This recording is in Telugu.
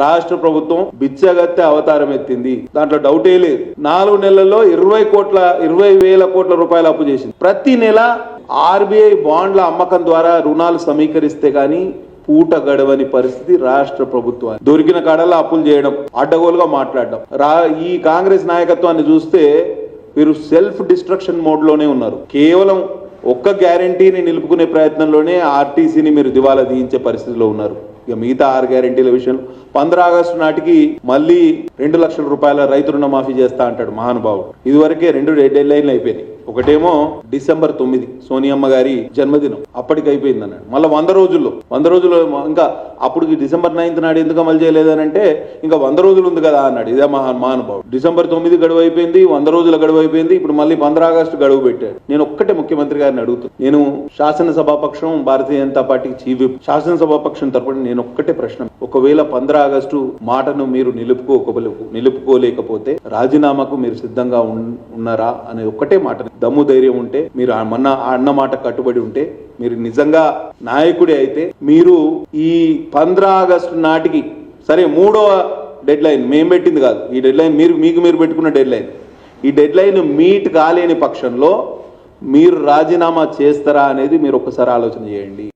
రాష్ట్ర ప్రభుత్వం బిచ్చగత్తె అవతారం ఎత్తింది. దాంట్లో డౌటే లేదు. నాలుగు నెలల్లో ఇరవై కోట్ల ఇరవై వేల కోట్ల రూపాయలు అప్పు చేసింది. ప్రతి నెల ఆర్బీఐ బాండ్ల అమ్మకం ద్వారా రుణాలు సమీకరిస్తే గానీ పూట గడవని పరిస్థితి రాష్ట్ర ప్రభుత్వాన్ని దొరికిన కాడలా అప్పులు చేయడం అడ్డగోలుగా మాట్లాడడం. రా ఈ కాంగ్రెస్ నాయకత్వాన్ని చూస్తే మీరు సెల్ఫ్ డిస్ట్రక్షన్ మోడ్లోనే ఉన్నారు. కేవలం ఒక్క గ్యారంటీని నిలుపుకునే ప్రయత్నంలోనే ఆర్టీసీని మీరు దివాలా తీయించే పరిస్థితిలో ఉన్నారు. ఇక మిగతా ఆరు గ్యారంటీల విషయంలో పంద్ర ఆగస్టు నాటికి మళ్ళీ రెండు లక్షల రూపాయల రైతు రుణమాఫీ చేస్తా అంటాడు మహానుభావుడు. ఇదివరకే రెండు డెడ్ లైన్లు అయిపోయినాయి. ఒకటేమో డిసెంబర్ తొమ్మిది సోనియమ్మ గారి జన్మదినం. అప్పటికి అయిపోయింది అన్నాడు. మళ్ళీ వంద రోజుల్లో వంద రోజుల్లో ఇంకా అప్పుడు డిసెంబర్ నైన్త్ నాడు ఎందుకు అమలు చేయలేదని అంటే ఇంకా వంద రోజులు ఉంది కదా అన్నాడు. ఇదే మహా మహానుభావుడు. డిసెంబర్ తొమ్మిది గడువు అయిపోయింది వంద రోజుల గడువు అయిపోయింది ఇప్పుడు మళ్ళీ పంద్ర ఆగస్టు గడువు పెట్టాడు. నేను ఒక్కటే ముఖ్యమంత్రి గారిని అడుగుతాను నేను శాసనసభాపక్షం భారతీయ జనతా పార్టీకి చీఫ్ శాసనసభాపక్షం తరపున నేను ఒక్కటే ప్రశ్న. ఒకవేళ పంద్ర ఆగస్టు మాటను మీరు నిలుపుకోకపోలే నిలుపుకోలేకపోతే రాజీనామాకు మీరు సిద్ధంగా ఉన్నారా? అనే ఒక్కటే మాట దమ్ము ధైర్యం ఉంటే మీరు మొన్న అన్న మాట కట్టుబడి ఉంటే మీరు నిజంగా నాయకుడే అయితే మీరు ఈ పంద్ర ఆగస్టు నాటికి సరే మూడో డెడ్ లైన్ మేము పెట్టింది కాదు. ఈ డెడ్ లైన్ మీరు మీకు మీరు పెట్టుకున్న డెడ్ లైన్ ఈ డెడ్ లైన్ మీట్ కాలేని పక్షంలో మీరు రాజీనామా చేస్తారా అనేది మీరు ఒక్కసారి ఆలోచన చేయండి.